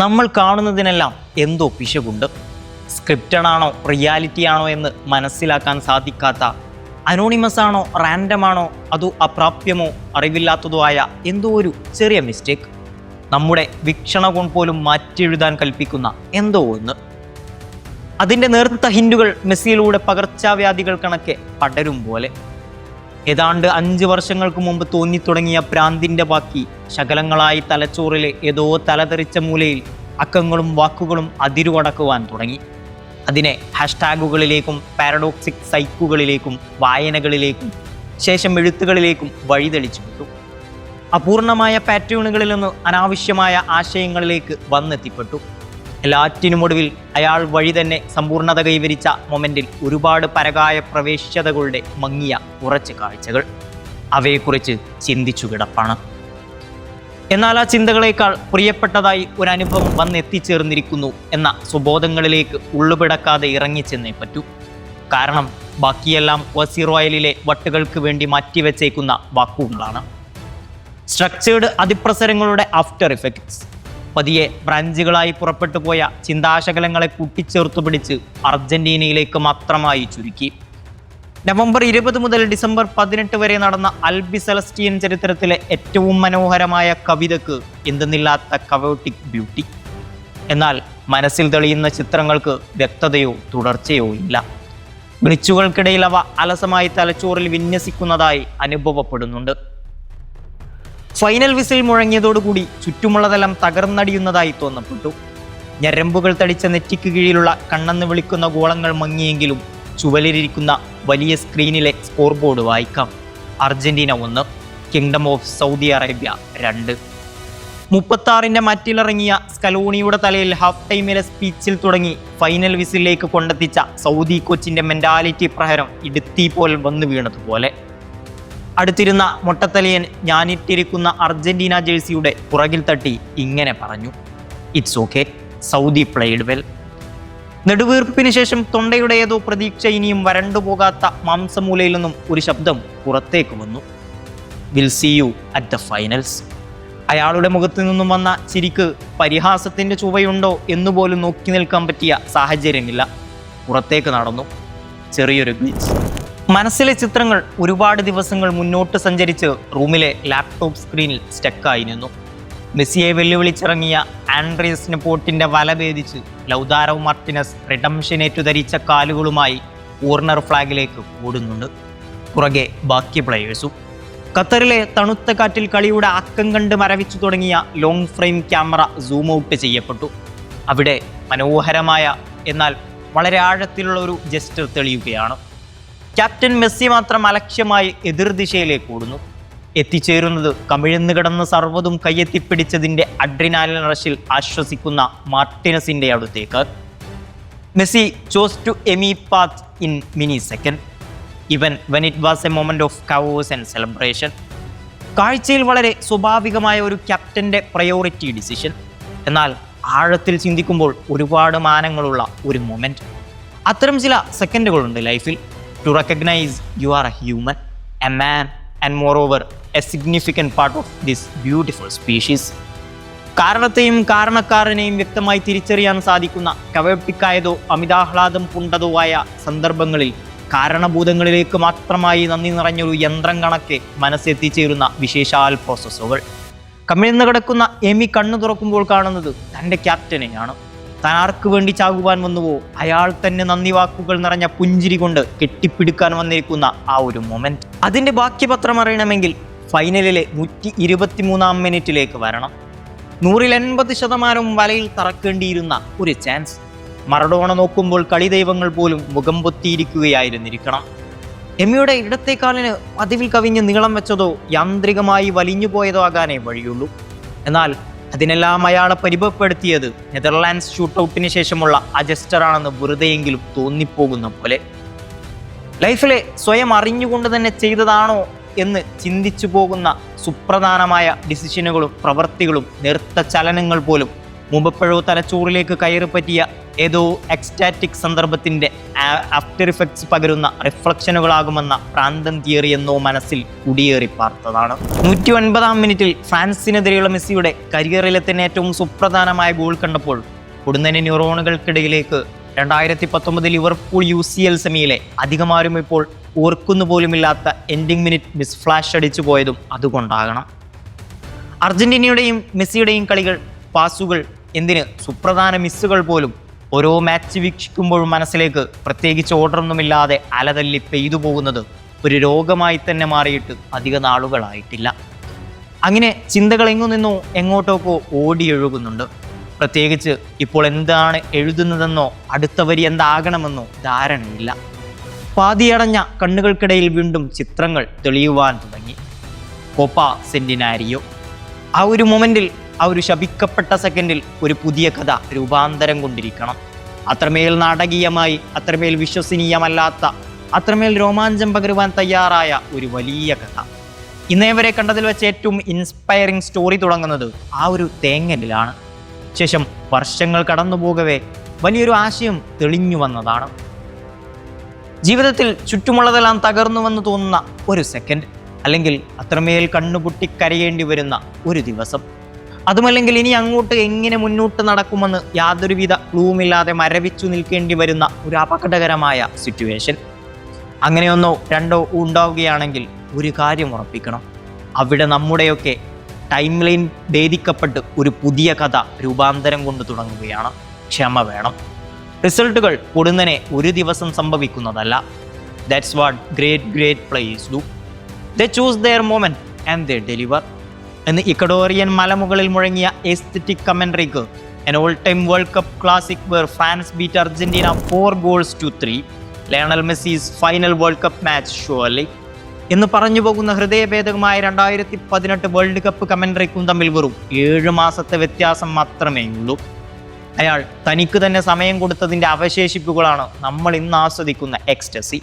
നമ്മൾ കാണുന്നതിനെല്ലാം എന്തോ പിശകുണ്ട്. സ്ക്രിപ്റ്റഡ് ആണോ റിയാലിറ്റി ആണോ എന്ന് മനസ്സിലാക്കാൻ സാധിക്കാത്ത അനോണിമസ് ആണോ റാൻഡം ആണോ അതോ അപ്രാപ്യമോ അറിവില്ലാത്തതോ ആയ എന്തോ ഒരു ചെറിയ മിസ്റ്റേക്ക് നമ്മുടെ വീക്ഷണകോൺ പോലും മാറ്റിയെഴുതാൻ കൽപ്പിക്കുന്ന എന്തോ ഒന്ന്. അതിന്റെ നേർത്ത ഹിൻഡുകൾ മെസ്സിയിലൂടെ പകർച്ചവ്യാധികൾ കണക്കെ പടരും പോലെ. ഏതാണ്ട് അഞ്ച് വർഷങ്ങൾക്ക് മുമ്പ് തോന്നിത്തുടങ്ങിയ പ്രാന്തിന്റെ ബാക്കി ശകലങ്ങളായി തലച്ചോറിലെ ഏതോ തലതെറിച്ച മൂലയിൽ അക്കങ്ങളും വാക്കുകളും അതിരുകടക്കുവാൻ തുടങ്ങി. അതിനെ ഹാഷ്ടാഗുകളിലേക്കും പാരഡോക്സിക് സൈക്കുകളിലേക്കും വായനകളിലേക്കും ശേഷം എഴുത്തുകളിലേക്കും വഴിതെളിച്ചു വിട്ടു. അപൂർണമായ പാറ്റേണുകളിൽ നിന്ന് അനാവശ്യമായ ആശയങ്ങളിലേക്ക് വന്നെത്തിപ്പെട്ടു. എല്ലാറ്റിനും ഒടുവിൽ അയാൾ വഴി തന്നെ സമ്പൂർണത കൈവരിച്ച മൊമെന്റിൽ ഒരുപാട് പരകായ പ്രവേശ്യതകളുടെ മങ്ങിയ കുറച്ച് കാഴ്ചകൾ. അവയെക്കുറിച്ച് ചിന്തിച്ചു കിടപ്പാണ്. എന്നാൽ ആ ചിന്തകളേക്കാൾ പ്രിയപ്പെട്ടതായി ഒരു അനുഭവം വന്നെത്തിച്ചേർന്നിരിക്കുന്നു എന്ന സുബോധങ്ങളിലേക്ക് ഉള്ളുപിടക്കാതെ ഇറങ്ങിച്ചെന്നേ പറ്റൂ. കാരണം ബാക്കിയെല്ലാം വസി റോയലിലെ വട്ടുകൾക്ക് വേണ്ടി മാറ്റിവെച്ചേക്കുന്ന വാക്കുകളാണ്. സ്ട്രക്ചേർഡ് അതിപ്രസരങ്ങളുടെ ആഫ്റ്റർ ഇഫക്ട്സ്. പതിയെ ബ്രാഞ്ചുകളായി പുറപ്പെട്ടു പോയ ചിന്താശകലങ്ങളെ കൂട്ടിച്ചേർത്തു പിടിച്ച് അർജന്റീനയിലേക്ക് മാത്രമായി ചുരുക്കി. നവംബർ ഇരുപത് മുതൽ ഡിസംബർ പതിനെട്ട് വരെ നടന്ന അൽബി സെലസ്റ്റീൻ ചരിത്രത്തിലെ ഏറ്റവും മനോഹരമായ കവിതക്ക് എന്തെന്നില്ലാത്ത കവോട്ടിക് ബ്യൂട്ടി. എന്നാൽ മനസ്സിൽ തെളിയുന്ന ചിത്രങ്ങൾക്ക് വ്യക്തതയോ തുടർച്ചയോ ഇല്ല. വിളിച്ചുകൾക്കിടയിൽ അവ അലസമായി തലച്ചോറിൽ വിന്യസിക്കുന്നതായി അനുഭവപ്പെടുന്നുണ്ട്. ഫൈനൽ വിസിൽ മുഴങ്ങിയതോടുകൂടി ചുറ്റുമുള്ളതെല്ലാം തകർന്നടിയുന്നതായി തോന്നപ്പെട്ടു. ഞരമ്പുകൾ തടിച്ച നെറ്റിക്ക് കീഴിലുള്ള കണ്ണെന്ന് വിളിക്കുന്ന ഗോളങ്ങൾ മങ്ങിയെങ്കിലും ചുവലിലിരിക്കുന്ന വലിയ സ്ക്രീനിലെ സ്കോർ ബോർഡ് വായിക്കാം. അർജന്റീന ഒന്ന് കിങ്ഡം ഓഫ് സൗദി അറേബ്യ രണ്ട്. മുപ്പത്താറിന്റെ മറ്റിലിറങ്ങിയ സ്കലോണിയുടെ തലയിൽ ഹാഫ് ടൈമിലെ സ്പീച്ചിൽ തുടങ്ങി ഫൈനൽ വിസിലേക്ക് കൊണ്ടെത്തിച്ച സൗദി കോച്ചിന്റെ മെന്റാലിറ്റി പ്രഹരം ഇടുത്തി പോലെ വന്നു വീണതുപോലെ. അടുത്തിരുന്ന മൊട്ടത്തലയൻ ഞാനിട്ടിരിക്കുന്ന അർജന്റീന ജേഴ്സിയുടെ പുറകിൽ തട്ടി ഇങ്ങനെ പറഞ്ഞു. It's okay Saudi played well നെടുവീർപ്പിന് ശേഷം തൊണ്ടയുടെ ഏതോ പ്രതീക്ഷ ഇനിയും വരണ്ടുപോകാത്ത മാംസമൂലയിൽ നിന്നും ഒരു ശബ്ദം പുറത്തേക്ക് വന്നു. Will see you at the finals അയാളുടെ മുഖത്തു നിന്നും വന്ന ചിരിക്ക് പരിഹാസത്തിന്റെ ചുവയുണ്ടോ എന്നുപോലും നോക്കി നിൽക്കാൻ പറ്റിയ സാഹചര്യമില്ല. പുറത്തേക്ക് നടന്നു. ചെറിയൊരു ഗ്ലിച്ച് മനസ്സിലെ ചിത്രങ്ങൾ ഒരുപാട് ദിവസങ്ങൾ മുന്നോട്ട് സഞ്ചരിച്ച് റൂമിലെ ലാപ്ടോപ്പ് സ്ക്രീനിൽ സ്റ്റക്കായി നിന്നു. മെസ്സിയെ വെല്ലുവിളിച്ചിറങ്ങിയ ആൻഡ്രിയസ് പോട്ടിന്റെ വല ഭേദിച്ച് ലൗദാരോ മാർട്ടിനസ് റിഡംഷനേറ്റു ധരിച്ച കാലുകളുമായി കോർണർ ഫ്ലാഗിലേക്ക് ഓടുന്നുണ്ട്. പുറകെ ബാക്കി പ്ലെയേഴ്സും ഖത്തറിലെ തണുത്ത കാറ്റിൽ കളിയുടെ അക്കം കണ്ട് മരവിച്ചു തുടങ്ങിയ long frame camera zoom out ചെയ്യപ്പെട്ടു. അവിടെ മനോഹരമായ എന്നാൽ വളരെ ആഴത്തിലുള്ള ഒരു ജസ്റ്റർ തെളിയുകയാണ്. ക്യാപ്റ്റൻ മെസ്സി മാത്രം അലക്ഷ്യമായി എതിർദിശയിലേക്ക് ഓടുന്നു. എത്തിച്ചേരുന്നത് കമിഴ്ന്നു കിടന്ന് സർവതും കയ്യെത്തിപ്പിടിച്ചതിന്റെ അഡ്രിനാലിൻ റഷിൽ ആശ്വസിക്കുന്ന മാർട്ടിനസിന്റെ അടുത്തേക്ക് Messi chose to Emi path in mini second even when it was a moment of covers and celebration കാഴ്ചയിൽ വളരെ സ്വാഭാവികമായ ഒരു ക്യാപ്റ്റന്റെ പ്രയോറിറ്റി ഡിസിഷൻ എന്നാൽ ആഴത്തിൽ ചിന്തിക്കുമ്പോൾ ഒരുപാട് മാനങ്ങളുള്ള ഒരു മൊമെന്റ് അത്തരം ചില സെക്കൻഡുകളുണ്ട് ലൈഫിൽ. To recognize you are a human, a man, and moreover, a significant part of this beautiful species. കാരണത്തെയും കാരണക്കാരനെയും വ്യക്തമായി തിരിച്ചറിയാൻ സാധിക്കുന്ന കവയപ്പിക്കായതോ അമിതാഹ്ലാദം പുണ്ടതോ ആയ സന്ദർഭങ്ങളിൽ കാരണഭൂതങ്ങളിലേക്ക് മാത്രമായി നന്ദി നിറഞ്ഞൊരു യന്ത്രം കണക്കെ മനസ്സെത്തിച്ചേരുന്ന വിശേഷാൽ പ്രോസസ്സുകൾ കമിഴ്ന്ന് കിടക്കുന്ന എമി കണ്ണു തുറക്കുമ്പോൾ കാണുന്നത് തന്റെ ക്യാപ്റ്റനെയാണ് താൻ ആർക്ക് വേണ്ടി ചാകുവാൻ വന്നുവോ? അയാൾ തന്നെ നന്ദി വാക്കുകൾ നിറഞ്ഞ പുഞ്ചിരി കൊണ്ട് കെട്ടിപ്പിടിക്കാൻ വന്നിരിക്കുന്ന ആ ഒരു മൊമെന്റ് അതിന്റെ ബാക്കി പത്രം അറിയണമെങ്കിൽ ഫൈനലിലെ നൂറ്റി ഇരുപത്തിമൂന്നാം മിനിറ്റിലേക്ക് വരണം. നൂറിൽ എൺപത് ശതമാനവും വലയിൽ തറക്കേണ്ടിയിരുന്ന ഒരു ചാൻസ് മറഡോണ നോക്കുമ്പോൾ കളി ദൈവങ്ങൾ പോലും മുഖം പൊത്തിയിരിക്കുകയായിരുന്നിരിക്കണം. എമ്മിയുടെ ഇടത്തേക്കാളിന് പതിവിൽ കവിഞ്ഞ് നീളം വെച്ചതോ യാന്ത്രികമായി വലിഞ്ഞു പോയതോ ആകാനേ വഴിയുള്ളൂ. എന്നാൽ അതിനെല്ലാം അയാളെ പരിഭവപ്പെടുത്തിയത് നെതർലാൻഡ്സ് ഷൂട്ടൗട്ടിന് ശേഷമുള്ള അജസ്റ്ററാണെന്ന് വെറുതെയെങ്കിലും തോന്നിപ്പോകുന്ന പോലെ. ലൈഫിലെ സ്വയം അറിഞ്ഞുകൊണ്ട് തന്നെ ചെയ്തതാണോ എന്ന് ചിന്തിച്ചു പോകുന്ന സുപ്രധാനമായ ഡിസിഷനുകളും പ്രവൃത്തികളും നിർത്ത ചലനങ്ങൾ പോലും മുമ്പപ്പോഴോ തലച്ചോറിലേക്ക് കയറി പറ്റിയ ഏതോ എക്സ്റ്റാറ്റിക് സന്ദർഭത്തിന്റെ ആഫ്റ്റർ ഇഫക്ട്സ് പകരുന്ന റിഫ്ലക്ഷനുകളാകുമെന്ന പ്രാന്തം തിയറി എന്നോ മനസ്സിൽ കുടിയേറി പാർത്തതാണ്. നൂറ്റി ഒൻപതാം മിനിറ്റിൽ ഫ്രാൻസിനെതിരെയുള്ള മെസ്സിയുടെ കരിയറിലെ തന്നെ ഏറ്റവും സുപ്രധാനമായ ഗോൾ കണ്ടപ്പോൾ കൊടുന്നനെ ന്യൂറോണുകൾക്കിടയിലേക്ക് രണ്ടായിരത്തി പത്തൊമ്പതിൽ ലിവർപൂൾ യു സി എൽ സെമിയിലെ അധികമാരും ഇപ്പോൾ ഓർക്കുന്നു പോലുമില്ലാത്ത എൻഡിങ് മിനിറ്റ് മിസ് ഫ്ലാഷ് അടിച്ചു പോയതും അതുകൊണ്ടാകണം. അർജന്റീനയുടെയും മെസ്സിയുടെയും കളികൾ പാസുകൾ എന്തിന് സുപ്രധാന മിസ്സുകൾ പോലും ഓരോ മാച്ച് വീക്ഷിക്കുമ്പോഴും മനസ്സിലേക്ക് പ്രത്യേകിച്ച് ഓർഡറൊന്നുമില്ലാതെ അലതല്ലി പെയ്തു പോകുന്നത് ഒരു രോഗമായി തന്നെ മാറിയിട്ട് അധിക നാളുകളായിട്ടില്ല. അങ്ങനെ ചിന്തകൾ എങ്ങു നിന്നോ എങ്ങോട്ടോക്കോ ഓടി ഒഴുകുന്നുണ്ട് പ്രത്യേകിച്ച് ഇപ്പോൾ എന്താണ് എഴുതുന്നതെന്നോ അടുത്ത വരി എന്താകണമെന്നോ ധാരണയില്ല. പാതിയടഞ്ഞ കണ്ണുകൾക്കിടയിൽ വീണ്ടും ചിത്രങ്ങൾ തെളിയുവാൻ തുടങ്ങി. Copa Centenario. ആ ഒരു മൊമെന്റിൽ ആ ഒരു ശപിക്കപ്പെട്ട സെക്കൻഡിൽ ഒരു പുതിയ കഥ രൂപാന്തരം കൊണ്ടിരിക്കണം. അത്രമേൽ നാടകീയമായി അത്രമേൽ വിശ്വസനീയമല്ലാത്ത അത്രമേൽ രോമാഞ്ചം പകരുവാൻ തയ്യാറായ ഒരു വലിയ കഥ. ഇന്നേ വരെ കണ്ടതിൽ വെച്ച് ഏറ്റവും ഇൻസ്പയറിംഗ് സ്റ്റോറി തുടങ്ങുന്നത് ആ ഒരു തേങ്ങലിലാണ്. ശേഷം വർഷങ്ങൾ കടന്നു പോകവേ വലിയൊരു ആശയം തെളിഞ്ഞു വന്നതാണ്. ജീവിതത്തിൽ ചുറ്റുമുള്ളതെല്ലാം തകർന്നുവെന്ന് തോന്നുന്ന ഒരു സെക്കൻഡ് അല്ലെങ്കിൽ അത്രമേൽ കണ്ണുപൊട്ടി കരയേണ്ടി വരുന്ന ഒരു ദിവസം. അതുമല്ലെങ്കിൽ ഇനി അങ്ങോട്ട് എങ്ങനെ മുന്നോട്ട് നടക്കുമെന്ന് യാതൊരുവിധ ക്ലൂമില്ലാതെ മരവിച്ചു നിൽക്കേണ്ടി വരുന്ന ഒരു അപകടകരമായ സിറ്റുവേഷൻ അങ്ങനെയൊന്നോ രണ്ടോ ഉണ്ടാവുകയാണെങ്കിൽ ഒരു കാര്യം ഉറപ്പിക്കണം. അവിടെ നമ്മുടെയൊക്കെ ടൈം ലൈൻ ഭേദിക്കപ്പെട്ട് ഒരു പുതിയ കഥ രൂപാന്തരം കൊണ്ട് തുടങ്ങുകയാണ്. ക്ഷമ വേണം. റിസൾട്ടുകൾ പൊടുന്നനെ ഒരു ദിവസം സംഭവിക്കുന്നതല്ല. That's what great great players do they choose their moment and they deliver എന്ന് ഇക്കഡോറിയൻ മലമുകളിൽ മുഴങ്ങിയ aesthetic കമൻട്രിക്ക് an all time world cup classic where France beat Argentina four goals to three Lionel Messi's final world cup match surely എന്ന് പറഞ്ഞു പോകുന്ന ഹൃദയഭേദകമായ രണ്ടായിരത്തി പതിനെട്ട് world cup കമൻട്രിക്കും തമ്മിൽ വെറും ഏഴ് മാസത്തെ വ്യത്യാസം മാത്രമേ ഉള്ളൂ. അയാൾ തനിക്ക് തന്നെ സമയം കൊടുത്തതിന്റെ അവശേഷിപ്പുകളാണ് നമ്മൾ ഇന്ന് ആസ്വദിക്കുന്ന എക്സ്റ്റസി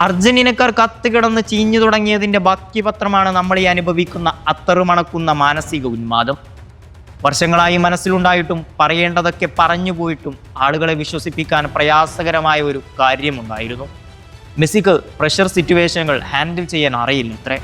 അർജന്റീനക്കാർ കത്തുകിടന്ന് ചീഞ്ഞു തുടങ്ങിയതിന്റെ ബാക്കി പത്രമാണ് നമ്മൾ ഈ അനുഭവിക്കുന്ന അത്തറുമണക്കുന്ന മാനസിക ഉന്മാദം. വർഷങ്ങളായി മനസ്സിലുണ്ടായിട്ടും പറയേണ്ടതൊക്കെ പറഞ്ഞു പോയിട്ടും ആളുകളെ വിശ്വസിപ്പിക്കാൻ പ്രയാസകരമായ ഒരു കാര്യമുണ്ടായിരുന്നു. മെസ്സിക്ക് പ്രഷർ സിറ്റുവേഷനുകൾ ഹാൻഡിൽ ചെയ്യാൻ അറിയില്ല ഇത്രേ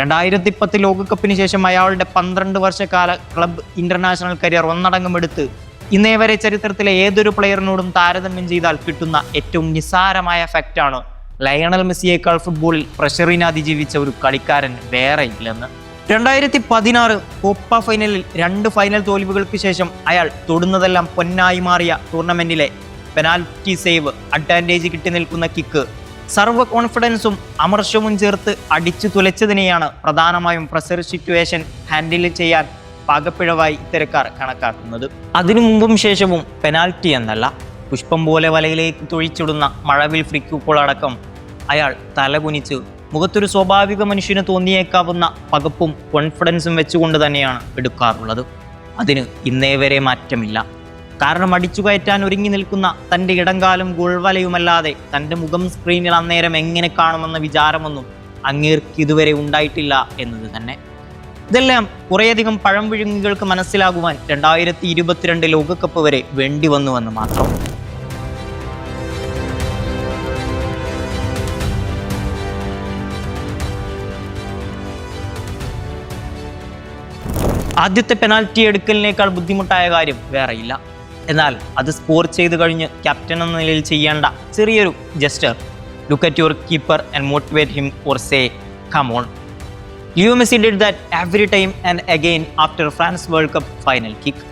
രണ്ടായിരത്തി പത്ത് ലോകകപ്പിന് ശേഷം അയാളുടെ പന്ത്രണ്ട് വർഷക്കാല ക്ലബ് ഇന്റർനാഷണൽ കരിയർ ഒന്നടങ്കം എടുത്ത് ഇന്നേ വരെ ചരിത്രത്തിലെ ഏതൊരു പ്ലെയറിനോടും താരതമ്യം ചെയ്താൽ കിട്ടുന്ന ഏറ്റവും നിസ്സാരമായ ഫാക്റ്റാണ് ലയണൽ മെസ്സിയേക്കാൾ ഫുട്ബോളിൽ പ്രഷറിനെ അതിജീവിച്ച ഒരു കളിക്കാരൻ വേറെ ഇല്ലെന്ന്. രണ്ടായിരത്തി പതിനാറ് കോപ്പ ഫൈനലിൽ രണ്ട് ഫൈനൽ തോൽവികൾക്ക് ശേഷം അയാൾ തൊടുന്നതെല്ലാം പൊന്നായി മാറിയ ടൂർണമെന്റിലെ പെനാൽറ്റി സേവ് അഡ്വാന്റേജ് കിട്ടി നിൽക്കുന്ന കിക്ക് സർവ കോൺഫിഡൻസും അമർഷവും ചേർത്ത് അടിച്ചു തുലച്ചതിനെയാണ് പ്രധാനമായും പ്രഷർ സിറ്റുവേഷൻ ഹാൻഡിൽ ചെയ്യാൻ പാകപ്പിഴവായി ഇത്തരക്കാർ കണക്കാക്കുന്നത്. അതിനു മുമ്പും ശേഷവും പെനാൽറ്റി എന്നല്ല പുഷ്പം പോലെ വലയിലേക്ക് തൊഴിച്ചിടുന്ന മഴവിൽ ഫ്രിക്കുപ്പോൾ അടക്കം അയാൾ തലകുനിച്ച്. മുഖത്തൊരു സ്വാഭാവിക മനുഷ്യന് തോന്നിയേക്കാവുന്ന പകപ്പും കോൺഫിഡൻസും വെച്ചുകൊണ്ട് തന്നെയാണ് എടുക്കാറുള്ളത്. അതിന് ഇന്നേ വരെ മാറ്റമില്ല. കാരണം അടിച്ചു കയറ്റാൻ ഒരുങ്ങി നിൽക്കുന്ന തന്റെ ഇടങ്കാലും ഗുൾവലയുമല്ലാതെ തന്റെ മുഖം സ്ക്രീനിൽ അന്നേരം എങ്ങനെ കാണുമെന്ന വിചാരമൊന്നും അങ്ങേർക്ക് ഇതുവരെ ഉണ്ടായിട്ടില്ല എന്നത് തന്നെ. ഇതെല്ലാം കുറേയധികം പഴം വിഴുങ്ങികൾക്ക് മനസ്സിലാകുവാൻ രണ്ടായിരത്തി ഇരുപത്തിരണ്ട് ലോകകപ്പ് വരെ വേണ്ടി വന്നുവെന്ന് മാത്രം. ആദ്യത്തെ പെനാൽറ്റി എടുക്കലിനേക്കാൾ ബുദ്ധിമുട്ടായ കാര്യം വേറെയില്ല എന്നാൽ അത് സ്കോർ ചെയ്ത് കഴിഞ്ഞ് ക്യാപ്റ്റൻ എന്ന നിലയിൽ ചെയ്യേണ്ട ചെറിയൊരു gesture look at your keeper and motivate him or say come on Leo Messi did that every time and again after France world cup final kick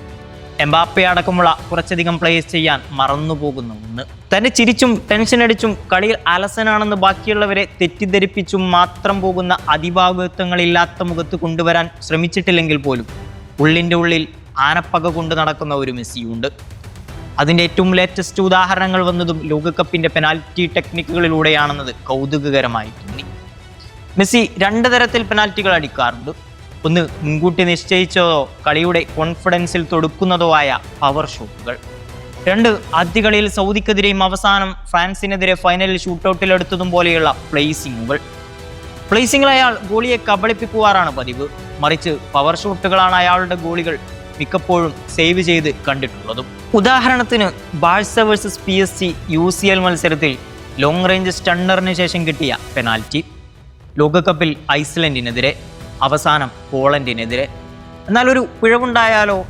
Mbappe അടക്കമുള്ള കുറച്ചധികം പ്ലേസ് ചെയ്യാൻ മറന്നുപോകുന്ന. ഒന്ന് തന്നെ ചിരിച്ചും ടെൻഷൻ അടിച്ചും കളിയിൽ അലസനാണെന്ന് ബാക്കിയുള്ളവരെ തെറ്റിദ്ധരിപ്പിച്ചും മാത്രം പോകുന്ന അതിഭാഗത്വങ്ങളില്ലാത്ത മുഖത്ത് കൊണ്ടുവരാൻ ശ്രമിച്ചിട്ടില്ലെങ്കിൽ പോലും ഉള്ളിന്റെ ഉള്ളിൽ ആനപ്പക കൊണ്ട് നടക്കുന്ന ഒരു മെസ്സിയുണ്ട്. അതിന്റെ ഏറ്റവും ലേറ്റസ്റ്റ് ഉദാഹരണങ്ങൾ വന്നതും ലോകകപ്പിന്റെ പെനാൽറ്റി ടെക്നിക്കുകളിലൂടെയാണെന്നത് കൗതുകകരമായി തോന്നി. മെസ്സി രണ്ട് തരത്തിൽ പെനാൽറ്റികൾ അടിക്കാറുണ്ട്. ഒന്ന് മുൻകൂട്ടി നിശ്ചയിച്ചതോ കളിയുടെ കോൺഫിഡൻസിൽ തൊടുക്കുന്നതോ ആയ പവർ ഷൂട്ടുകൾ രണ്ട് ആദ്യ കളിയിൽ സൗദിക്കെതിരെയും അവസാനം ഫ്രാൻസിനെതിരെ ഫൈനലിൽ ഷൂട്ടൗട്ടിലെടുത്തതും പോലെയുള്ള പ്ലേസിങ്ങുകൾ പ്ലേസിംഗിൽ അയാൾ ഗോളിയെ കബളിപ്പിക്കുവാറാണ് പതിവ്. മറിച്ച് പവർ ഷൂട്ടുകളാണ് അയാളുടെ ഗോളികൾ മിക്കപ്പോഴും സേവ് ചെയ്ത് കണ്ടിട്ടുള്ളതും. ഉദാഹരണത്തിന് Barca versus P S G U C L മത്സരത്തിൽ ലോങ് റേഞ്ച് സ്റ്റണ്ണറിന് ശേഷം കിട്ടിയ പെനാൽറ്റി ലോകകപ്പിൽ ഐസ്ലൻഡിനെതിരെ അവസാനം പോളണ്ടിനെതിരെ. എന്നാൽ ഒരു പിഴവുണ്ടായാലോ?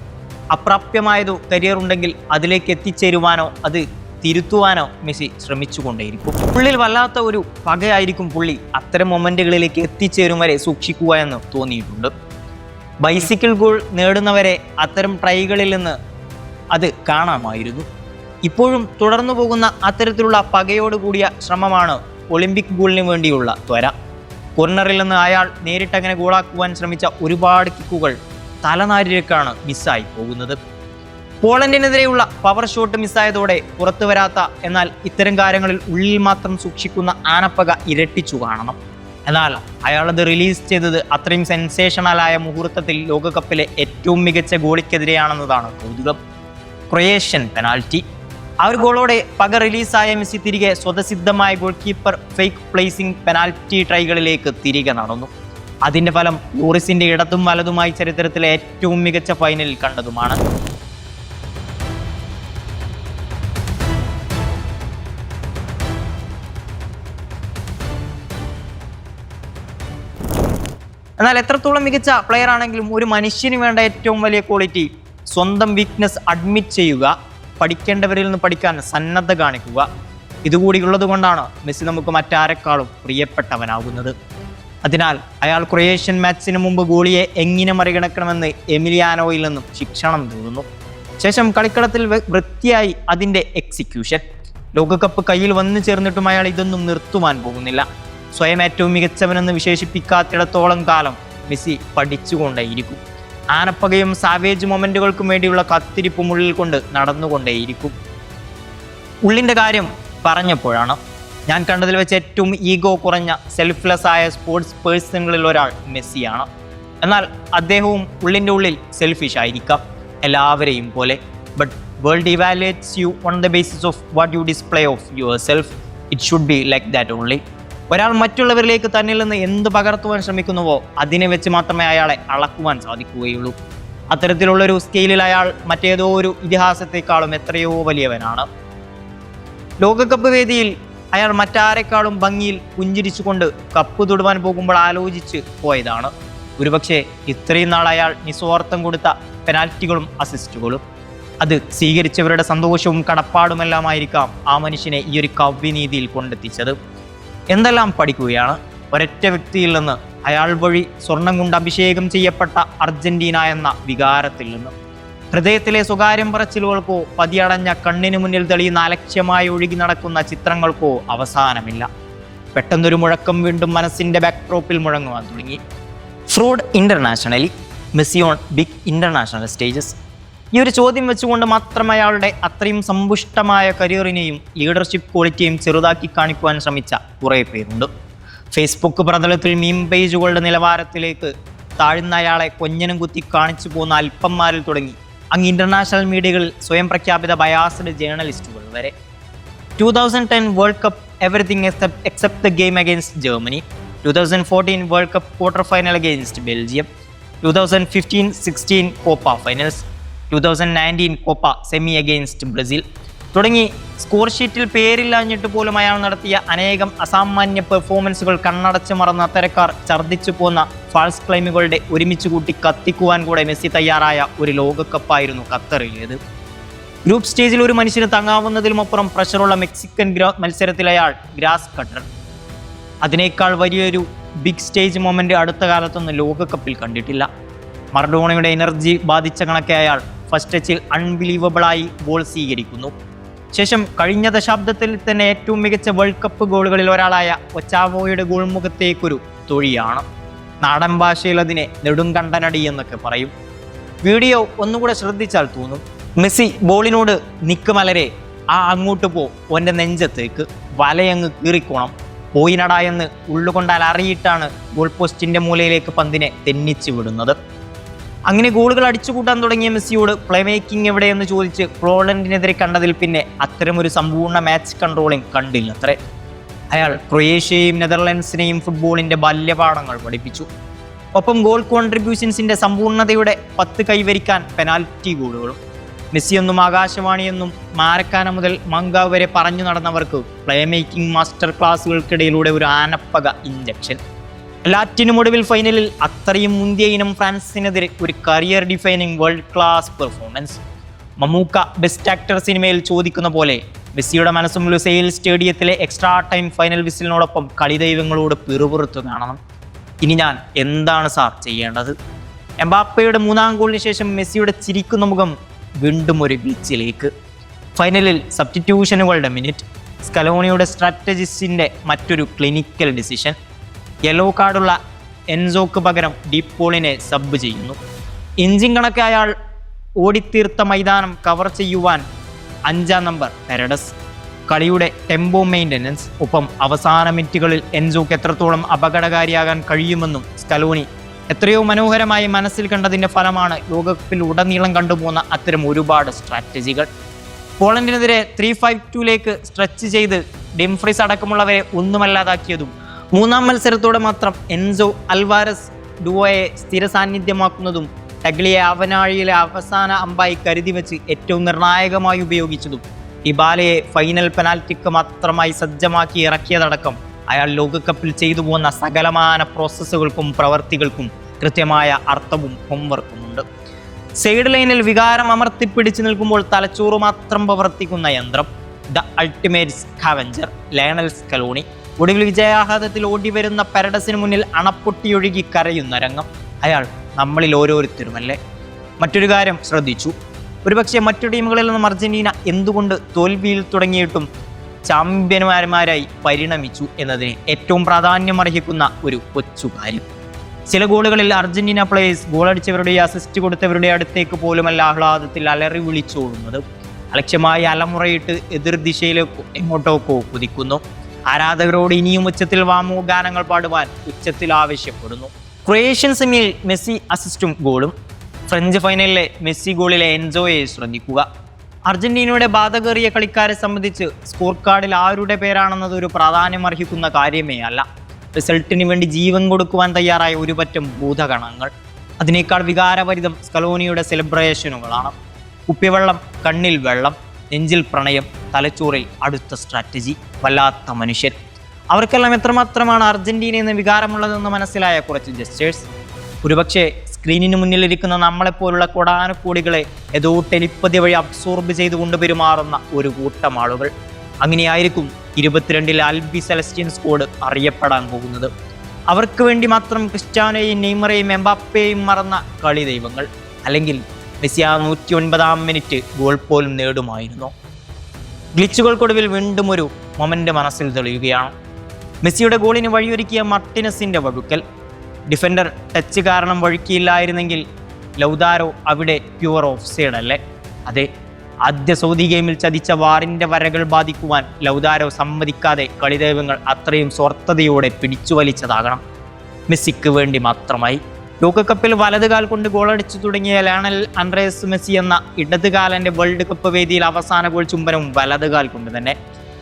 അപ്രാപ്യമായതോ കരിയർ ഉണ്ടെങ്കിൽ അതിലേക്ക് എത്തിച്ചേരുവാനോ? അത് തിരുത്തുവാനോ മെസ്സി ശ്രമിച്ചുകൊണ്ടേയിരിക്കും. പുള്ളിൽ വല്ലാത്ത ഒരു പകയായിരിക്കും പുള്ളി അത്തരം മൊമെന്റുകളിലേക്ക് എത്തിച്ചേരും വരെ സൂക്ഷിക്കുക എന്ന് തോന്നിയിട്ടുണ്ട്. ബൈസിക്കിൾ ഗോൾ നേടുന്നവരെ അത്തരം ട്രൈകളിൽ നിന്ന് അത് കാണാമായിരുന്നു. ഇപ്പോഴും തുടർന്നു പോകുന്ന അത്തരത്തിലുള്ള പകയോട് കൂടിയ ശ്രമമാണ് ഒളിമ്പിക് ഗോളിന് വേണ്ടിയുള്ള ത്വര. കോർണറിൽ നിന്ന് അയാൾ നേരിട്ടങ്ങനെ ഗോളാക്കുവാൻ ശ്രമിച്ച ഒരുപാട് കിക്കുകൾ തലനാരിലേക്കാണ് മിസ്സായി പോകുന്നത്. പോളണ്ടിനെതിരെയുള്ള പവർ ഷോട്ട് മിസ്സായതോടെ പുറത്തു വരാത്ത എന്നാൽ ഇത്തരം കാര്യങ്ങളിൽ ഉള്ളിൽ മാത്രം സൂക്ഷിക്കുന്ന ആനപ്പക ഇരട്ടിച്ചു കാണണം. എന്നാൽ അയാളത് റിലീസ് ചെയ്തത് അത്രയും സെൻസേഷണലായ മുഹൂർത്തത്തിൽ ലോകകപ്പിലെ ഏറ്റവും മികച്ച ഗോളിക്കെതിരെയാണെന്നതാണ് കൗതുകം. ക്രൊയേഷ്യൻ പെനാൽറ്റി ആ ഒരു ഗോളോടെ പക റിലീസായ മെസ്സി തിരികെ സ്വതസിദ്ധമായ goal keeper fake placing penalty ട്രൈകളിലേക്ക് തിരികെ നടന്നു. അതിന്റെ ഫലം ലോറിസിന്റെ ഇടതും വലതുമായി ചരിത്രത്തിലെ ഏറ്റവും മികച്ച ഫൈനലിൽ കണ്ടതുമാണ്. എന്നാൽ എത്രത്തോളം മികച്ച പ്ലെയർ ആണെങ്കിലും ഒരു മനുഷ്യന് വേണ്ട ഏറ്റവും വലിയ ക്വാളിറ്റി സ്വന്തം വീക്ക്നെസ് അഡ്മിറ്റ് ചെയ്യുക. പഠിക്കേണ്ടവരിൽ നിന്ന് പഠിക്കാൻ സന്നദ്ധ കാണിക്കുക. ഇതുകൂടി ഉള്ളത് കൊണ്ടാണ് മെസ്സി നമുക്ക് മറ്റാരെക്കാളും പ്രിയപ്പെട്ടവനാകുന്നത്. അതിനാൽ അയാൾ ക്രൊയേഷ്യൻ മാച്ചിന് മുമ്പ് ഗോളിയെ എങ്ങനെ മറികടക്കണമെന്ന് എമിലിയാനോയിൽ നിന്നും ശിക്ഷണം തീർന്നു ശേഷം കളിക്കളത്തിൽ വൃത്തിയായി അതിന്റെ എക്സിക്യൂഷൻ ലോകകപ്പ് കയ്യിൽ വന്നു ചേർന്നിട്ടും അയാൾ ഇതൊന്നും നിർത്തുവാൻ പോകുന്നില്ല. സ്വയം ഏറ്റവും മികച്ചവനെന്ന് വിശേഷിപ്പിക്കാത്തിടത്തോളം കാലം മെസ്സി പഠിച്ചുകൊണ്ടേയിരിക്കും. ആനപ്പകയും സാവേജ് മൊമെന്റുകൾക്കും വേണ്ടിയുള്ള കത്തിരിപ്പും ഉള്ളിൽ കൊണ്ട് നടന്നുകൊണ്ടേയിരിക്കും. ഉള്ളിന്റെ കാര്യം പറഞ്ഞപ്പോഴാണ് ഞാൻ കണ്ടതിൽ വെച്ച് ഏറ്റവും ഈഗോ കുറഞ്ഞ സെൽഫ്ലെസ് ആയ സ്പോർട്സ് പേഴ്സണുകളിൽ ഒരാൾ മെസ്സിയാണ്. എന്നാൽ അദ്ദേഹവും ഉള്ളിന്റെ ഉള്ളിൽ സെൽഫിഷ് ആയിരിക്കാം എല്ലാവരെയും പോലെ. But world evaluates you on the basis of what you display of yourself it should be like that only ഒരാൾ മറ്റുള്ളവരിലേക്ക് തന്നിൽ നിന്ന് എന്ത് പകർത്തുവാൻ ശ്രമിക്കുന്നുവോ അതിനെ വെച്ച് മാത്രമേ അയാളെ അളക്കുവാൻ സാധിക്കുകയുള്ളൂ. അത്തരത്തിലുള്ളൊരു സ്കെയിലിൽ അയാൾ മറ്റേതോ ഒരു ഇതിഹാസത്തെക്കാളും എത്രയോ വലിയവനാണ്. ലോകകപ്പ് വേദിയിൽ അയാൾ മറ്റാരെക്കാളും ഭംഗിയിൽ പുഞ്ചിരിച്ചുകൊണ്ട് കപ്പ് തൊടുവാൻ പോകുമ്പോൾ ആലോചിച്ച് പോയതാണ്. ഒരുപക്ഷെ ഇത്രയും നാൾ അയാൾ നിസ്വാർത്ഥം കൊടുത്ത പെനാൽറ്റികളും അസിസ്റ്റുകളും അത് സ്വീകരിച്ചവരുടെ സന്തോഷവും കടപ്പാടുമെല്ലാമായിരിക്കാം ആ മനുഷ്യനെ ഈ ഒരു കവ്യനീതിയിൽ കൊണ്ടെത്തിച്ചത്. എന്തെല്ലാം പഠിക്കുകയാണ്? ഒരൊറ്റ വ്യക്തിയിൽ നിന്ന് അയാൾ വഴി സ്വർണം കൊണ്ട് അഭിഷേകം ചെയ്യപ്പെട്ട അർജന്റീന എന്ന വികാരത്തിൽ നിന്ന്. ഹൃദയത്തിലെ സ്വകാര്യം പറച്ചിലുകൾക്കോ പതിയടഞ്ഞ കണ്ണിനു മുന്നിൽ തെളിയുന്ന അലക്ഷ്യമായി ഒഴുകി നടക്കുന്ന ചിത്രങ്ങൾക്കോ അവസാനമില്ല. പെട്ടെന്നൊരു മുഴക്കം വീണ്ടും മനസ്സിന്റെ ബാക്ക്ഡ്രോപ്പിൽ മുഴങ്ങുവാൻ തുടങ്ങി. Fraud internationally Messi on big international stages. ഈ ഒരു ചോദ്യം വെച്ചുകൊണ്ട് മാത്രം അയാളുടെ അത്രയും സമ്പുഷ്ടമായ കരിയറിനെയും ലീഡർഷിപ്പ് ക്വാളിറ്റിയും ചെറുതാക്കി കാണിക്കുവാൻ ശ്രമിച്ച കുറേ പേരുണ്ട്. ഫേസ്ബുക്ക് പ്രതലത്തിൽ മീം പേജുകളുടെ നിലവാരത്തിലേക്ക് താഴ്ന്ന അയാളെ കൊഞ്ഞനും കുത്തി കാണിച്ചു പോകുന്ന അല്പന്മാരിൽ തുടങ്ങി അങ്ങ് ഇന്റർനാഷണൽ മീഡിയകളിൽ സ്വയം പ്രഖ്യാപിത ബയാസ്ഡ് ജേർണലിസ്റ്റുകൾ വരെ. Two thousand ten world cup everything except the game against Germany two thousand fourteen world cup quarter final against Belgium two thousand fifteen sixteen Copa finals two thousand nineteen Copa semi against Brazil തുടങ്ങി score ഷീറ്റിൽ പേരില്ലാഞ്ഞിട്ട് പോലും അയാൾ നടത്തിയ അനേകം അസാമാന്യ പെർഫോമൻസുകൾ കണ്ണടച്ച് മറന്ന അത്തരക്കാർ ഛർദ്ദിച്ചു പോന്ന ഫാൾസ് ക്ലൈമുകളുടെ ഒരുമിച്ച് കൂട്ടി കത്തിക്കുവാൻ കൂടെ മെസ്സി തയ്യാറായ ഒരു ലോകകപ്പായിരുന്നു ഖത്തറിലേത് ഗ്രൂപ്പ് സ്റ്റേജിൽ ഒരു മനുഷ്യന് തങ്ങാവുന്നതിലുമപ്പുറം പ്രഷറുള്ള മെക്സിക്കൻ ഗ്രാ മത്സരത്തിൽ അയാൾ ഗ്രാസ് കട്ടർ. അതിനേക്കാൾ വലിയൊരു ബിഗ് സ്റ്റേജ് മൊമെന്റ് അടുത്ത കാലത്തൊന്നും ലോകകപ്പിൽ കണ്ടിട്ടില്ല. മറഡോണയുടെ എനർജി ബാധിച്ച കണക്കെ അയാൾ ഫസ്റ്റ് ടച്ചിൽ അൺബിലീവബിളായി ഗോൾ സ്വീകരിക്കുന്നു. ശേഷം കഴിഞ്ഞ ദശാബ്ദത്തിൽ തന്നെ ഏറ്റവും മികച്ച വേൾഡ് കപ്പ് ഗോളുകളിൽ ഒരാളായ ഒച്ചാവോയുടെ ഗോൾമുഖത്തേക്കൊരു തൊഴിയാണ്. നാടൻ ഭാഷയിൽ അതിനെ നെടുങ്കണ്ടനടി എന്നൊക്കെ പറയും. വീഡിയോ ഒന്നുകൂടെ ശ്രദ്ധിച്ചാൽ തോന്നും. മെസ്സി ബോളിനോട് നിൽക്കുമലരെ ആ അങ്ങോട്ട് പോ ഓന്റെ നെഞ്ചത്തേക്ക് വലയങ്ങ് കീറിക്കോണം. പോയിനടാ എന്ന് ഉള്ളുകൊണ്ടാൽ അറിയിട്ടാണ് ഗോൾ പോസ്റ്റിന്റെ മൂലയിലേക്ക് പന്തിനെ തെന്നിച്ചു വിടുന്നത്. അങ്ങനെ ഗോളുകൾ അടിച്ചുകൂട്ടാൻ തുടങ്ങിയ മെസ്സിയോട് പ്ലേ മേക്കിംഗ് എവിടെയെന്ന് ചോദിച്ച് പോളണ്ടിനെതിരെ കണ്ടതിൽ പിന്നെ അത്തരമൊരു സമ്പൂർണ മാച്ച് കൺട്രോളിംഗ് കണ്ടില്ലത്രേ അയാൾ ക്രൊയേഷ്യയും നെതർലൻഡ്സിനെയും ഫുട്ബോളിന്റെ ബാല്യപാഠങ്ങൾ പഠിപ്പിച്ചു. ഒപ്പം ഗോൾ കോൺട്രിബ്യൂഷൻസിന്റെ സമ്പൂർണതയുടെ പത്ത് കൈവരിക്കാൻ പെനാൽറ്റി ഗോളുകളും. മെസ്സിയെന്നും ആകാശവാണിയെന്നും മാരക്കാന മുതൽ മങ്കാവ് വരെ പറഞ്ഞു നടന്നവർക്ക് പ്ലേ മേക്കിംഗ് മാസ്റ്റർ ക്ലാസ്സുകൾക്കിടയിലൂടെ ഒരു ആനപ്പക ഇഞ്ചക്ഷൻ എല്ലാറ്റിനും ഒടുവിൽ ഫൈനലിൽ അത്രയും മുന്തിയ ഇനം ഫ്രാൻസിനെതിരെ ഒരു career defining world class performance Mammookka best actor സിനിമയിൽ ചോദിക്കുന്ന പോലെ മെസ്സിയുടെ മനസ്സും ലുസൈൽ സ്റ്റേഡിയത്തിലെ എക്സ്ട്രാ ടൈം ഫൈനൽ വിസിലിനോടൊപ്പം കളിദൈവങ്ങളോട് പിറുപുറത്ത് കാണണം ഇനി ഞാൻ എന്താണ് സാർ ചെയ്യേണ്ടത്? എംബാപ്പയുടെ മൂന്നാം ഗോളിന് ശേഷം മെസ്സിയുടെ ചിരിക്കുന്ന മുഖം വീണ്ടും ഒരു ബീച്ചിലേക്ക് ഫൈനലിൽ സബ്സ്റ്റിറ്റ്യൂഷനുകളുടെ മിനിറ്റ് സ്കലോണിയുടെ സ്ട്രാറ്റജിസ്റ്റിന്റെ മറ്റൊരു ക്ലിനിക്കൽ ഡിസിഷൻ യെല്ലോ കാർഡുള്ള എൻസോക്ക് പകരം ഡീപ് പോളിനെ സബ് ചെയ്യുന്നു. ഇഞ്ചിൻ കണക്ക് അയാൾ ഓടിത്തീർത്ത മൈതാനം കവർ ചെയ്യുവാൻ അഞ്ചാം നമ്പർ പെരഡസ് കളിയുടെ ടെമ്പോ മെയിന്റനൻസ് ഒപ്പം അവസാന മിനിറ്റുകളിൽ എൻസോക്ക് എത്രത്തോളം അപകടകാരിയാകാൻ കഴിയുമെന്നും സ്കലോണി എത്രയോ മനോഹരമായി മനസ്സിൽ കണ്ടതിന്റെ ഫലമാണ് ലോകകപ്പിൽ ഉടനീളം കണ്ടുപോകുന്ന അത്തരം ഒരുപാട് സ്ട്രാറ്റജികൾ പോളണ്ടിനെതിരെ ത്രീ ഫൈവ് ടൂലേക്ക് സ്ട്രെച്ച് ചെയ്ത് ഡിംഫ്രിസ് അടക്കമുള്ളവരെ ഒന്നുമല്ലാതാക്കിയതും മൂന്നാം മത്സരത്തോടെ മാത്രം എൻസോ അൽവാരസ് ഡുവോയെ സ്ഥിര സാന്നിധ്യമാക്കുന്നതും ടഗ്ലിയെ അവനാഴിയിലെ അവസാന അമ്പായി കരുതി വെച്ച് ഏറ്റവും നിർണായകമായി ഉപയോഗിച്ചതും ഇബാലയെ ഫൈനൽ പെനാൽറ്റിക്ക് മാത്രമായി സജ്ജമാക്കി ഇറക്കിയതടക്കം അയാൾ ലോകകപ്പിൽ ചെയ്തു പോകുന്ന സകലമാന പ്രോസസ്സുകൾക്കും പ്രവർത്തികൾക്കും കൃത്യമായ അർത്ഥവും ഹോംവർക്കുമുണ്ട് സൈഡ് ലൈനിൽ വികാരം അമർത്തിപ്പിടിച്ചു നിൽക്കുമ്പോൾ തലച്ചോറ് മാത്രം പ്രവർത്തിക്കുന്ന യന്ത്രം the ultimate scavenger Lionel Scaloni ഒടുവിൽ വിജയാഹ്ലാദത്തിൽ ഓടി വരുന്ന പരടസിന് മുന്നിൽ അണപ്പൊട്ടിയൊഴുകി കരയുന്ന രംഗം. അയാൾ നമ്മളിൽ ഓരോരുത്തരുമല്ലേ? മറ്റൊരു കാര്യം ശ്രദ്ധിച്ചു. ഒരുപക്ഷെ മറ്റു ടീമുകളിൽ നിന്നും അർജന്റീന എന്തുകൊണ്ട് തോൽവിയിൽ തുടങ്ങിയിട്ടും ചാമ്പ്യന്മാരന്മാരായി പരിണമിച്ചു എന്നതിന് ഏറ്റവും പ്രാധാന്യം അർഹിക്കുന്ന ഒരു കൊച്ചു കാര്യം. ചില ഗോളുകളിൽ അർജന്റീന പ്ലേയേഴ്സ് ഗോളടിച്ചവരുടെ അസിസ്റ്റ് കൊടുത്തവരുടെ അടുത്തേക്ക് പോലുമല്ല ആഹ്ലാദത്തിൽ അലറി വിളിച്ചോടുന്നത്. അലക്ഷ്യമായി അലമുറയിട്ട് എതിർ ദിശയിലേക്കോ എങ്ങോട്ടോക്കോ കുതിക്കുന്നു. ആരാധകരോട് ഇനിയും ഉച്ചത്തിൽ വാമോ ഗാനങ്ങൾ പാടുവാൻ ഉച്ചത്തിൽ ആവശ്യപ്പെടുന്നു. ക്രൊയേഷ്യൻ സെമിയിൽ മെസ്സി അസിസ്റ്റും ഗോളും. ഫ്രഞ്ച് ഫൈനലിലെ മെസ്സി ഗോളിലെ എൻജോയെ ശ്രദ്ധിക്കുക. അർജന്റീനയുടെ ബാധകേറിയ കളിക്കാരെ സംബന്ധിച്ച് സ്കോർ കാർഡിൽ ആരുടെ പേരാണെന്നത് ഒരു പ്രാധാന്യം അർഹിക്കുന്ന കാര്യമേ അല്ല. റിസൾട്ടിന് വേണ്ടി ജീവൻ കൊടുക്കുവാൻ തയ്യാറായ ഒരുപറ്റം ഭൂതഗണങ്ങൾ. അതിനേക്കാൾ വികാരഭരിതം സ്കലോനിയുടെ സെലിബ്രേഷനുകളാണ് കുപ്പിവെള്ളം കണ്ണിൽ വെള്ളം നെഞ്ചിൽ പ്രണയം തലച്ചോറിൽ അടുത്ത സ്ട്രാറ്റജി വല്ലാത്ത മനുഷ്യൻ. അവർക്കെല്ലാം എത്രമാത്രമാണ് അർജന്റീന എന്ന വികാരമുള്ളതെന്ന് മനസ്സിലായ കുറച്ച് ജസ്റ്റേഴ്സ് ഒരുപക്ഷെ സ്ക്രീനിന് മുന്നിലിരിക്കുന്ന നമ്മളെപ്പോലുള്ള കൊടാനക്കോടികളെ ഏതോ ടെലിപ്പതി വഴി അബ്സോർബ് ചെയ്തുകൊണ്ട് പെരുമാറുന്ന ഒരു കൂട്ടം ആളുകൾ. അങ്ങനെയായിരിക്കും ഇരുപത്തിരണ്ടിൽ അൽബി സെലസ്റ്റിയൻ സ്കോഡ് അറിയപ്പെടാൻ പോകുന്നത്. അവർക്ക് വേണ്ടി മാത്രം ക്രിസ്ത്യാനോയും നെയ്മറേയും എംബാപ്പയെയും മറന്ന കളി ദൈവങ്ങൾ. അല്ലെങ്കിൽ മെസ്സി ആ നൂറ്റി ഒൻപതാം മിനിറ്റ് ഗോൾ പോലും നേടുമായിരുന്നു. ഗ്ലിച്ചുകൾക്കൊടുവിൽ വീണ്ടും ഒരു മൊമന്റ് മനസ്സിൽ തെളിയുകയാണ്. മെസ്സിയുടെ ഗോളിന് വഴിയൊരുക്കിയ മർട്ടിനസിന്റെ വഴുക്കൽ ഡിഫൻഡർ ടച്ച് കാരണം വഴുക്കിയില്ലായിരുന്നെങ്കിൽ ലൗദാരോ അവിടെ പ്യുവർ ഓഫ് സൈഡ് അല്ലേ? അതെ ആദ്യ സൗദി ഗെയിമിൽ ചതിച്ച വാറിന്റെ വരകൾ ബാധിക്കുവാൻ ലൗദാരോ സമ്മതിക്കാതെ കളിദൈവങ്ങൾ അത്രയും സ്വാർത്ഥതയോടെ പിടിച്ചു വലിച്ചതാകണം മെസ്സിക്ക് വേണ്ടി മാത്രമായി. ലോകകപ്പിൽ വലതുകാൽ കൊണ്ട് ഗോളടിച്ചു തുടങ്ങിയ ലയണൽ അൻഡ്രേസ് മെസ്സി എന്ന ഇടതുകാലന്റെ വേൾഡ് കപ്പ് വേദിയിൽ അവസാന ഗോൾ ചുംബനം വലതുകാൽ കൊണ്ട് തന്നെ.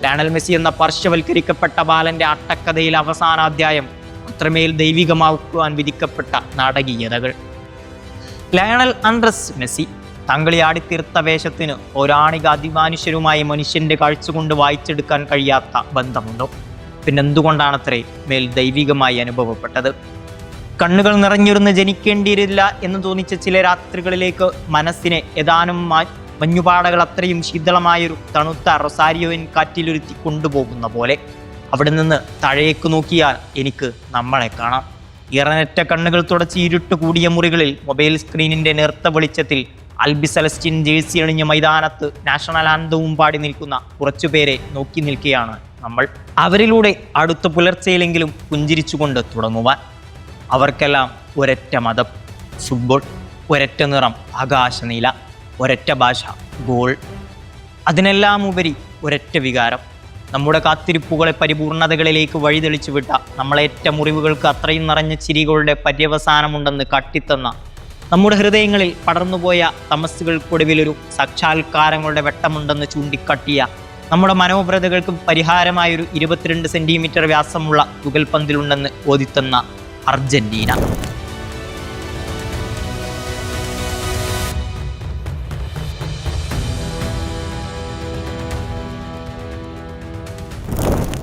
ലയണൽ മെസ്സി എന്ന പാർശ്വവൽക്കരിക്കപ്പെട്ട ബാലന്റെ അട്ടക്കഥയിൽ അവസാന അധ്യായം അത്രമേൽ ദൈവികമാക്കുവാൻ വിധിക്കപ്പെട്ട നാടകീയതകൾ. ലയണൽ അൻഡ്രസ് മെസ്സി തങ്ങളി ആടിത്തീർത്ത വേഷത്തിന് ഒരാണിക അതിമാനുഷ്യരുമായ മനുഷ്യന്റെ കാഴ്ച കൊണ്ട് വായിച്ചെടുക്കാൻ കഴിയാത്ത ബന്ധമുണ്ടോ? പിന്നെന്തുകൊണ്ടാണത്രേ മേൽ ദൈവികമായി അനുഭവപ്പെട്ടത്? കണ്ണുകൾ നിറഞ്ഞിരുന്ന് ജനിക്കേണ്ടിയിരില്ല എന്ന് തോന്നിച്ച ചില രാത്രികളിലേക്ക് മനസ്സിനെ ഏതാനും മഞ്ഞുപാടകൾ അത്രയും ശീതളമായൊരു തണുത്ത റൊസാരിയോയിൻ കാറ്റിലുരുത്തി കൊണ്ടുപോകുന്ന പോലെ അവിടെ നിന്ന് താഴേക്ക് നോക്കിയാൽ എനിക്ക് നമ്മളെ കാണാം. ഇറനറ്റ കണ്ണുകൾ തുടച്ച് ഇരുട്ട് കൂടിയ മുറികളിൽ മൊബൈൽ സ്ക്രീനിന്റെ നേർത്ത വെളിച്ചത്തിൽ അൽബി സെലസ്റ്റിൻ ജേഴ്സി അണിഞ്ഞ മൈതാനത്ത് നാഷണൽ ആനന്ദവും പാടി നിൽക്കുന്ന കുറച്ചുപേരെ നോക്കി നിൽക്കുകയാണ് നമ്മൾ. അവരിലൂടെ അടുത്ത പുലർച്ചയിലെങ്കിലും പുഞ്ചിരിച്ചുകൊണ്ട് തുടങ്ങുവാൻ അവർക്കെല്ലാം ഒരൊറ്റ മതം. ഫുട്ബോൾ ഒരൊറ്റ നിറം ആകാശനീല ഒരൊറ്റ ഭാഷ ഗോൾ. അതിനെല്ലാം ഉപരി ഒരൊറ്റ വികാരം. നമ്മുടെ കാത്തിരിപ്പുകളെ പരിപൂർണതകളിലേക്ക് വഴിതെളിച്ചു വിട്ട നമ്മളേറ്റ മുറിവുകൾക്ക് അത്രയും നിറഞ്ഞ ചിരികളുടെ പര്യവസാനമുണ്ടെന്ന് കട്ടിത്തന്ന നമ്മുടെ ഹൃദയങ്ങളിൽ പടർന്നുപോയ തമസ്സുകൾക്കൊടുവിലൊരു സാക്ഷാത്കാരങ്ങളുടെ വെട്ടമുണ്ടെന്ന് ചൂണ്ടിക്കാട്ടിയ നമ്മുടെ മനോഭ്രതകൾക്ക് പരിഹാരമായൊരു ഇരുപത്തിരണ്ട് സെന്റിമീറ്റർ വ്യാസമുള്ള തുകൽപന്തിലുണ്ടെന്ന് ഓതിത്തന്ന അർജന്റീന.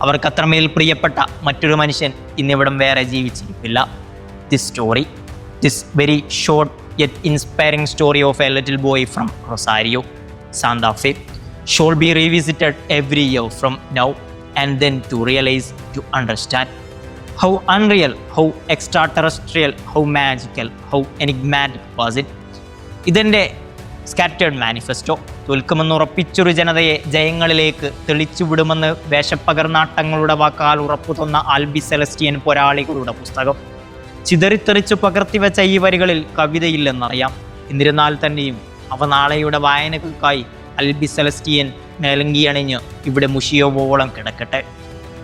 അവർക്ക് അത്രമേൽ പ്രിയപ്പെട്ട മറ്റൊരു മനുഷ്യൻ ഇന്നിവിടം വേറെ ജീവിച്ചിരിക്കില്ല this story this very short yet inspiring story of a little boy from Rosario Santa Fe shall be revisited every year from now and then to realise to understand how unreal how extraterrestrial how magical how enigmatic was it ഇതിന്റെ scattered manifesto തോൽക്കുമെന്ന് ഉറപ്പിച്ചൊരു ജനതയെ ജയങ്ങളിലേക്ക് തെളിച്ചുവിടുമെന്ന് വേഷപ്പകർനാട്ടങ്ങളുടെ വാക്കാൽ ഉറപ്പു തന്ന ആൽബി സെലസ്റ്റിയൻ പോരാളികളുടെ പുസ്തകം. ചിതറിത്തെറിച്ചു പകർത്തിവെച്ച ഈ വരികളിൽ കവിതയില്ലെന്നറിയാം. എന്നിരുന്നാൽ തന്നെയും അവ നാളെയുടെ വായനകൾക്കായി അൽബി സെലസ്റ്റിയൻ മേലങ്കി അണിഞ്ഞ് ഇവിടെ മുഷിയോവോളം കിടക്കട്ടെ.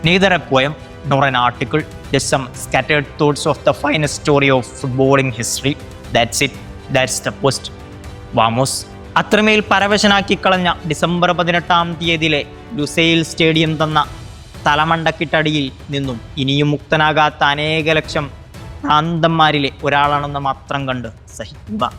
Neither poem nor an article, just some scattered thoughts of the finest story of footballing history. That's it. That's the post. വാമോസ് അത്രമേൽ പരവശനാക്കി കളഞ്ഞ ഡിസംബർ പതിനെട്ടാം തീയതിയിലെ ലുസൈൽ സ്റ്റേഡിയം തന്ന തലമണ്ടക്കിട്ടടിയിൽ നിന്നും ഇനിയും മുക്തനാകാത്ത അനേക ലക്ഷം ഭ്രാന്തന്മാരിലെ ഒരാളാണെന്ന് മാത്രം കണ്ട് സഹിക്കുക